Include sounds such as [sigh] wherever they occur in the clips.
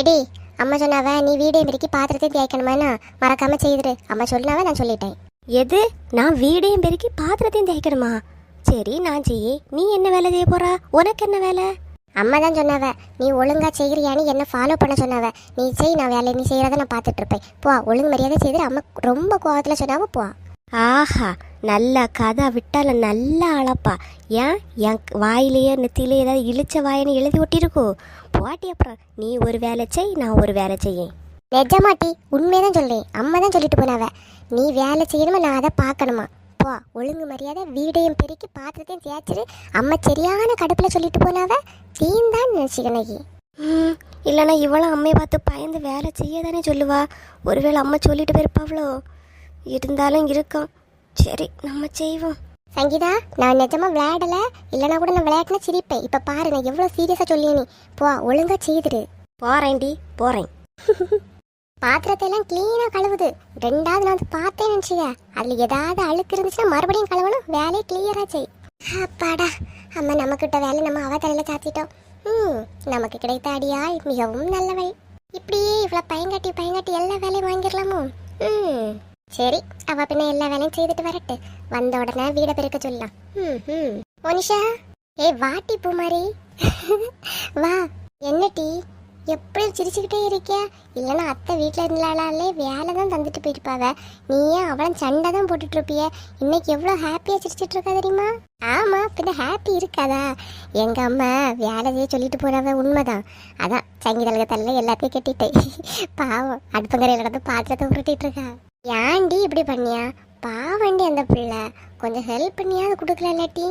Eddy அம்மா சொன்னாவ நீ வீடு பெருக்கி பாத்திரத்தையும் தேய்க்கணுமாண்ணா மறக்காம செய்திரு. அம்மா சொன்னாவ நான் சொல்லிட்டேன். எது? நான் வீடையும் பெருக்கி பாத்திரத்தையும் தேய்க்கணுமா? சரி நான் செய்ய. நீ என்ன வேலை செய்ய போறா? உனக்கு என்ன வேலை? அம்மா தான் சொன்னாவ நீ ஒழுங்கா செய்கிறியான்னு என்ன ஃபாலோ பண்ண சொன்னாவ. நீ செய் நான் வேலை நீ செய்யறத நான் பார்த்துட்டு இருப்பேன். போ ஒழுங்கு மரியாதை செய்து அம்மா ரொம்ப கோவத்துல சொன்னாவ போ. ஆஹா நல்ல கதை விட்டால நல்ல அளப்பா ஏன்? என் வாயிலேயே நெத்தியிலே ஏதாவது இழிச்ச வாயின்னு எழுதி ஒட்டியிருக்கோ? போட்டி அப்புறம் நீ ஒரு வேலை செய் நான் ஒரு வேலை செய்யேன். நிஜமாட்டி உண்மைதான் சொல்றேன். அம்மா தான் சொல்லிட்டு போனாவ. நீ வேலை செய்யணுமா? நான் அதை பார்க்கணுமா? போ ஒழுங்கு மரியாதை வீடையும் பெருக்கி பாத்திரத்தையும் தேய்ச்சிரு. அம்மா சரியான கடுப்புல சொல்லிட்டு போனாவ. தீந்தான் நினைச்சுக்கணக்கி ம், இல்லைன்னா இவளும் அம்மையை பார்த்து பயந்து வேலை செய்ய தானே சொல்லுவா. ஒருவேளை அம்மா சொல்லிட்டு போயிருப்பாவளோ? இருந்தாலும் இருக்கும். சரி நம்ம செய்வோம். சங்கீதா நான் நிஜமா விளையாடல? இல்லைனா கூட நான் விளையாட்டுனா சிரிப்பேன். இப்ப பாரு நான் எவ்வளவு சீரியஸா சொல்லியே நீ போ ஒழுங்கா செய்துரு. போறேன்டி போறேன். [laughs] பாத்திரத்தை எல்லாம் கிளீனா கழுவுது. ரெண்டாவது நான் வந்து பார்த்தேன் நினைச்சுக்க. அதுல ஏதாவது அழுக்கு இருந்துச்சுன்னா மறுபடியும் கழுவணும். வேலையை கிளியரா செய். அப்பாடா அம்மா நம்மக்கிட்ட வேலை நம்ம அவ தலையில் சாத்திட்டோம். ம் நமக்கு கிடைத்த அடியாள் மிகவும் நல்லவை இப்படியே இவ்வளவு பயங்காட்டி பயங்காட்டி எல்லா வேலையும் வாங்கிடலாமோ? ம் சரி அவ பின்ன எல்லா வேலையும் செய்துட்டு வரட்டு வந்த உடனே வீட பெருக்க சொல்லலாம் ம் ம் மோனிஷா ஏய் வாட்டி பூமாரி வா என்ன டீ எப்படி சிரிச்சுக்கிட்டே இருக்கியா இல்லைன்னா அத்தை வீட்டில் இருந்தாலே வேலை தான் தந்துட்டு போயிருப்பாவ நீ ஏன் அவளும் சண்டை தான் போட்டுட்டு இருப்பிய இன்னைக்கு எவ்வளோ ஹாப்பியாக சிரிச்சிட்டு இருக்கா தெரியுமா ஆமா பின்ன ஹாப்பி இருக்காதா எங்க அம்மா வேலை செய்ய சொல்லிட்டு போறவ உண்மைதான் அதான் சங்கீதலகத்தல்ல எல்லாத்தையும் கட்டிட்டேன் பாவம் அடுப்பங்கரையில் நடந்து பாத்திரத்தை உருட்டிட்டு இருக்கா ஏன்டி இப்படி பண்ணியா? பாவண்டி அந்த பிள்ளை. கொஞ்சம் ஹெல்ப் பண்ணியாவது கொடுக்கல இல்லாட்டி?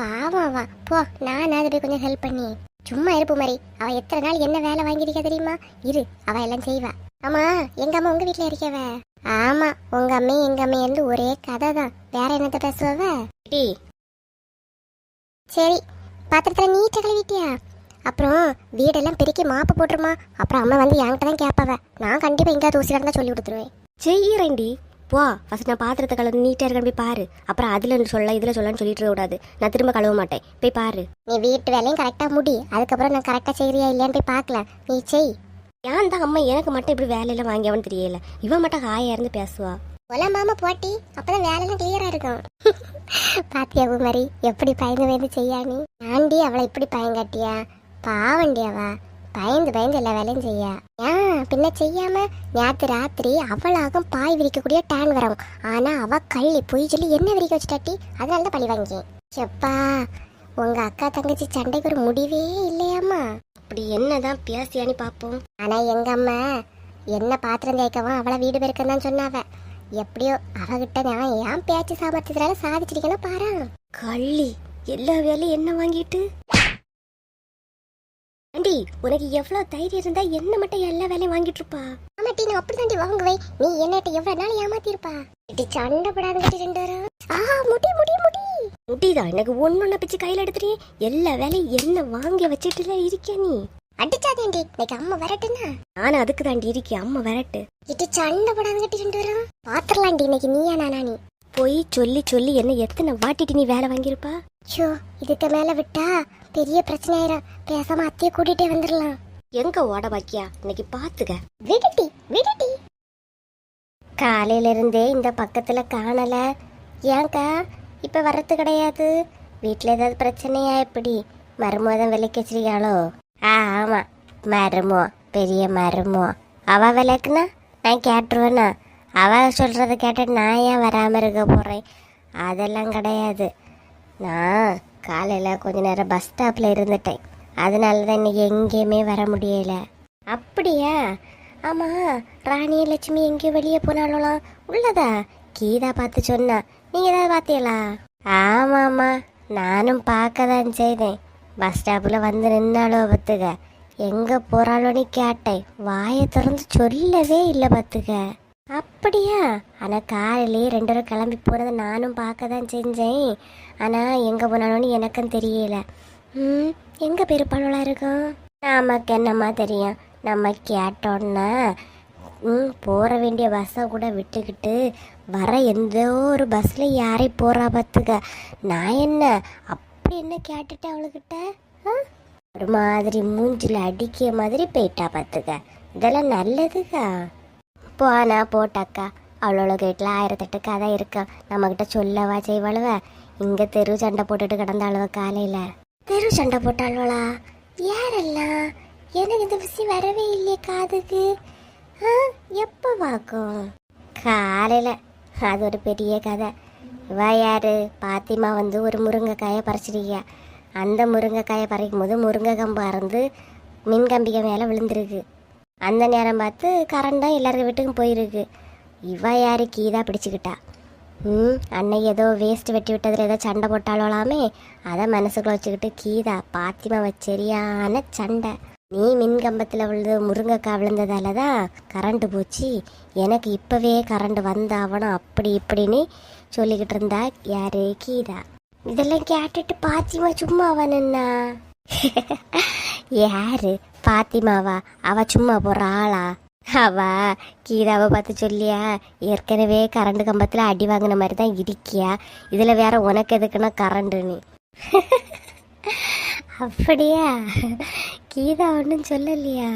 பாவம் அவ போ நான் அதை போய் கொஞ்சம் ஹெல்ப் பண்ணி. சும்மா இருப்பு மாதிரி அவ எத்தனை நாள் என்ன வேலை வாங்கியிருக்கா தெரியுமா? இரு அவ எல்லாம் செய்வா. ஆமா எங்க அம்மா உங்க வீட்ல இருக்கவ? ஆமா உங்க அம்மையும் எங்க அம்மையும் வந்து ஒரே கதை தான் வேற என்னத்த பேசுவவ? டி சரி பாத்திரத்துல நீட்டா கழுவிட்டியா? அப்புறம் வீடெல்லாம் பெருக்கி மாப்பு போட்டுருமா. அப்புறம் அம்மா வந்து என்கிட்ட தான் கேட்பாவ நான் கண்டிப்பா எங்கேயாவது தூசி கிடந்தா சொல்லி கொடுத்துருவேன். செய்யறேன்டி. போ ஃபர்ஸ்ட் நான் பாத்திரத்தை கழுவு நீட்டாக இருக்கேன். போய் பாரு. அப்புறம் அதில் சொல்ல இதில் சொல்லன்னு சொல்லிட்டு கூடாது. நான் திரும்ப கழுவ மாட்டேன். போய் பாரு. நீ வீட்டு வேலையும் கரெக்டா முடி. அதுக்கப்புறம் நான் கரெக்டா செய்யறியா இல்லையான்னு போய் பார்க்கல நீ செய். ஏன் தான் அம்மா எனக்கு மட்டும் இப்படி வேலையெல்லாம் வாங்கியவன்னு தெரியல. இவன் மட்டும் ஹாயா இருந்து பேசுவா. மாமா போட்டி. அப்பதான் வேலைலாம் கிளியரா இருக்கும். பாத்தியா மாதிரி? எப்படி பயந்து பயந்து செய்யா நீ? ஆண்டி அவளை இப்படி பயங்காட்டியா? பாவண்டி அவ. பயந்து பயந்து எல்லா வேலையும் செய்ய. ஏன்? பின்ன செய்யாம நேற்று ராத்திரி அவளாகும் பாய் விரிக்கக்கூடிய டேன் வரும் ஆனா அவ கள்ளி பொய் சொல்லி என்ன விரிக்க வச்சுட்டாட்டி? அதனால தான் பழி வாங்கி செப்பா உங்க அக்கா தங்கச்சி சண்டைக்கு ஒரு முடிவே இல்லையாம்மா. அப்படி என்னதான் பேசியான்னு பார்ப்போம். ஆனா எங்க அம்மா என்ன பாத்திரம் தேய்க்கவும் அவளை வீடு பெருக்கன்னு சொன்னாவ. எப்படியோ அவகிட்ட நான் ஏன் பேச்சு சாமர்த்தியத்தினால சாதிச்சிருக்கேன்னு பாரு. கள்ளி எல்லா வேலையும் என்ன வாங்கிட்டு? ஆண்டி உனக்கு எவ்வளவு தைரியம் இருந்தா என்ன மட்டும் எல்லா வேலையும் வாங்கிட்டு இருப்பா? ஆமாட்டி நான் அப்படிதாண்டி வாங்குவேன். நீ என்னட்ட எவ்வளவு நாள் ஏமாத்திருப்பா? இட்டி சண்டை படாதுங்கிட்டு ரெண்டு வரும் ஆஹா முடி முடி முடி. முடிதான் எனக்கு ஒன்னொன்ன பிச்சு கையில எடுத்துட்டு எல்லா வேலையும் என்ன வாங்கி வச்சுட்டுல இருக்கியா நீ? அடிச்சாதேண்டி இன்னைக்கு அம்மா வரட்டுன்னா? நானும் அதுக்கு தாண்டி இருக்கேன் அம்மா வரட்டு. இட்டி சண்டை படாதுங்கிட்டு ரெண்டு வரும் பாத்திரலாண்டி இன்னைக்கு நீயா நானா நீ? போய் சொல்லி சொல்லி என்ன எத்தனை வாட்டிட்டு நீ வேலை வாங்கியிருப்பா? ஷோ இதுக்கு மேல விட்டா? பெரிய பிரச்சனை ஆயிரும் பேசாம அத்தையை கூட்டிட்டே வந்துடலாம். எங்க ஓட பாக்கியா? இன்னைக்கு பாத்துக்க. விடுட்டி விடுட்டி காலையில இருந்தே இந்த பக்கத்துல காணல. ஏன்க்கா இப்ப வர்றது கிடையாது. வீட்ல ஏதாவது பிரச்சனையா எப்படி? மருமோதான் விலைக்கு வச்சிருக்காளோ ஆ ஆமா. மருமோ பெரிய மருமோ. அவ விலைக்குனா நான் கேட்டுருவேனா? அவ சொல்றத கேட்டு நான் ஏன் வராம இருக்க போறேன்? அதெல்லாம் கிடையாது. நான் காலையில் கொஞ்ச நேரம் பஸ் ஸ்டாப்பில் இருந்துட்டேன். அதனால தான் இன்னைக்கு எங்கேயுமே வர முடியலை. அப்படியா? ஆமா ராணி லட்சுமி எங்கேயும் வெளியே போனாலும் உள்ளதா? கீதா பார்த்து சொன்னா. நீங்கள் ஏதாவது பார்த்தீங்களா? ஆமாம்மா நானும் பார்க்க தான் செய்தேன் பஸ் ஸ்டாப்பில் வந்து நின்னாலோ பத்துக எங்கே போகிறாளோன்னு கேட்டேன். வாயை திறந்து சொல்லவே இல்லை பத்துக்க அப்படியா? ஆனால் காலையிலேயே ரெண்டு பேரும் கிளம்பி போகிறத நானும் பார்க்க தான் செஞ்சேன். ஆனால் எங்கே போனாலும் எனக்கும் தெரியல. ம் எங்கே பெருப்பாளோலாம் இருக்கும் நமக்கு என்னம்மா தெரியும்? நம்ம கேட்டோன்னா ம் போக வேண்டிய பஸ்ஸை கூட விட்டுக்கிட்டு வர எந்த ஒரு பஸ்ஸில் யாரை போகிறா பார்த்துக்க நான் என்ன? அப்படி என்ன கேட்டுட்டேன் அவளுக்கிட்ட ஆ? ஒரு மாதிரி மூஞ்சில் அடிக்கிற மாதிரி போயிட்டா பார்த்துக்க இதெல்லாம் நல்லதுக்கா? போனா போட்டாக்கா. அவ்வளோ வீட்டில் ஆயிரத்தெட்டு கதை இருக்கா. நம்மக்கிட்ட சொல்லவா செய்வாளுவ? இங்கே தெரு சண்டை போட்டுட்டு கிடந்தாளுவ காலையில். தெரு சண்டை போட்டாளுவளா? யாரெல்லாம் எனக்கு இந்த விஷயம் வரவே இல்லையே காதுக்கு. ஆ எப்போ பார்க்கும் காலையில். அது ஒரு பெரிய கதை. இவ யாரு? பாத்திமா வந்து ஒரு முருங்கைக்காயை பறிச்சிருக்கியா அந்த முருங்கைக்காயை பறிக்கும் போது முருங்கை கம்பு அறந்து மின் கம்பிகை மேலே விழுந்திருக்கு. அந்த நேரம் பார்த்து கரண்டும் எல்லாருக்கும் வீட்டுக்கும் போயிருக்கு. இவ யார்? கீதா பிடிச்சிக்கிட்டா. ம் அன்னைக்கு ஏதோ வேஸ்ட் வெட்டி விட்டதில் ஏதோ சண்டை போட்டாலோலாமே. அதை மனசுக்குள்ள வச்சுக்கிட்டு கீதா பாத்திமா சரியான சண்டை. நீ மின் கம்பத்தில் விழுந்து முருங்கைக்காய் விழுந்ததால தான் கரண்ட்டு போச்சு. எனக்கு இப்போவே கரண்ட் வந்தாவணும் அப்படி இப்படின்னு சொல்லிக்கிட்டு இருந்தா யாரு? கீதா. இதெல்லாம் கேட்டுட்டு பாத்திமா சும்மா அவனா [laughs] யாரு? பாத்திமாவா? அவ சும்மா போற ஆளா? அவ கீதாவை பார்த்து சொல்லியா ஏற்கனவே கரண்ட் கம்பத்தில் அடி வாங்கின மாதிரி தான் இருக்கியா? இதில் வேற உனக்கு எதுக்குன்னா கரண்ட்டுன்னு அப்படியா? கீதா ஒன்றும் சொல்லலையா?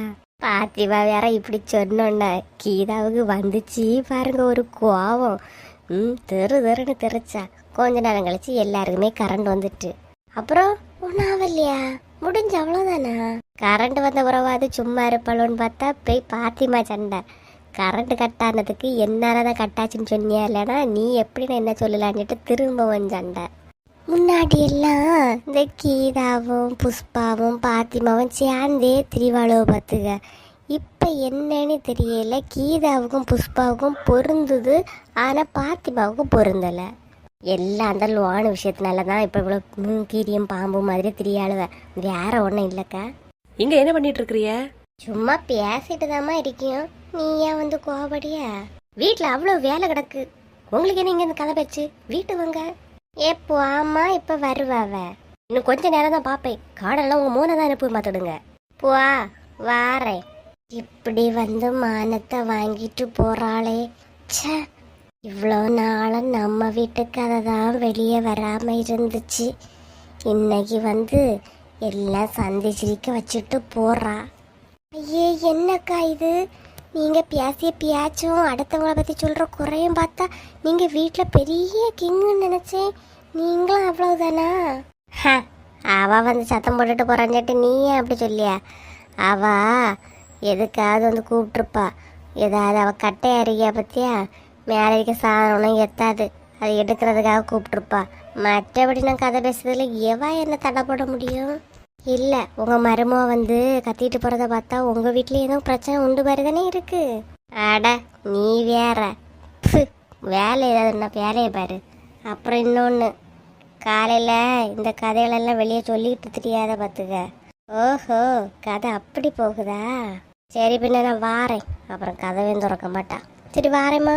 பாத்திமா வேற இப்படி சொன்னோன்ன கீதாவுக்கு வந்துச்சு பாருங்க ஒரு கோவம். ம் தெரு தெருன்னு தெரிச்சா. கொஞ்ச நேரம் கழிச்சு எல்லாருக்குமே கரண்ட் வந்துட்டு. அப்புறம் ஒன்றும் ஆகலையா? முடிஞ்ச அவ்வளோதானா கரண்ட் வந்த உறவாது சும்மா இருப்பாளோன்னு பார்த்தா போய் பாத்திமா சண்டை. கரண்ட் கட்டானதுக்கு என்னால தான் கட்டாச்சுன்னு சொன்னியா இல்லைனா நீ எப்படி நான் என்ன சொல்லலான்னுட்டு திரும்பவும் சண்டை. முன்னாடி எல்லாம் இந்த கீதாவும் புஷ்பாவும் பாத்திமாவும் சேர்ந்தே திரிவாளோ பார்த்துக்க. இப்போ என்னன்னு தெரியல கீதாவுக்கும் புஷ்பாவுக்கும் பொருந்துது ஆனால் பாத்திமாவுக்கும் பொருந்தலை. எல்லாம் அந்த லோன் விஷயத்தினால தான் இப்போ இவ்வளோ மூங்கீரியும் பாம்பு மாதிரி திரியாளுவ. வேற ஒன்றும் இல்லைக்கா. இங்க என்ன பண்ணிட்டு இருக்கிறிய? சும்மா பேசிட்டு தாம்மா இருக்கோம் நீ ஏன் வந்து கோபடியா வீட்டில் அவ்வளோ வேலை கிடக்கு. உங்களுக்கு என்ன இங்கே இந்த கதை பேச்சு? வீட்டு வாங்க. எப்போ ஆமா இப்போ வருவாவ இன்னும் கொஞ்ச நேரம் தான் பார்ப்பேன் காடெல்லாம் உங்கள் மூணை தான் அனுப்பி மாற்றிடுங்க புவா வாரேன். இப்படி வந்து மானத்தை வாங்கிட்டு போறாளே. ச்சே. இவ்வளோ நாளும் நம்ம வீட்டு கதை தான் வெளியே வராமல் இருந்துச்சு. இன்னைக்கு வந்து எல்லாம் சந்தி வச்சுட்டு போறா. ஐயே என்னக்கா இது? நீங்க பேசிய பியாச்சும் அடுத்தவங்கள பத்தி சொல்ற குறையும் பார்த்தா நீங்க வீட்டில் பெரிய கிங்குன்னு நினைச்சேன். நீங்களும் அவ்வளவுதானா? ஹ, அவ வந்து சத்தம் போட்டுட்டு போறான்ட்டு நீ ஏன் அப்படி சொல்லியா? அவ எதுக்காவது வந்து கூப்பிட்டுருப்பா. ஏதாவது அவ கட்டை அறியா பத்தியா? மேலே இருக்க சாதனம் எத்தாது அது எடுக்கிறதுக்காக கூப்பிட்டுருப்பா. மற்றபடி நான் கதை பேசுறதுல எவா என்ன தடை போட முடியும்? இல்லை உங்கள் மருமக வந்து கத்திட்டு போகிறத பார்த்தா உங்கள் வீட்லேயும் எதுவும் பிரச்சனை உண்டு மாதிரி தானே இருக்கு. அட நீ வேற. வேலை ஏதாவது வேலையை பாரு. அப்புறம் இன்னொன்று காலையில் இந்த கதைகளெல்லாம் வெளியே சொல்லிக்கிட்டு தெரியாத பார்த்துக்க ஓஹோ கதை அப்படி போகுதா? சரி பின்ன நான் வாரேன். அப்புறம் கதவையும் திறக்க மாட்டான் சரி வாரேம்மா.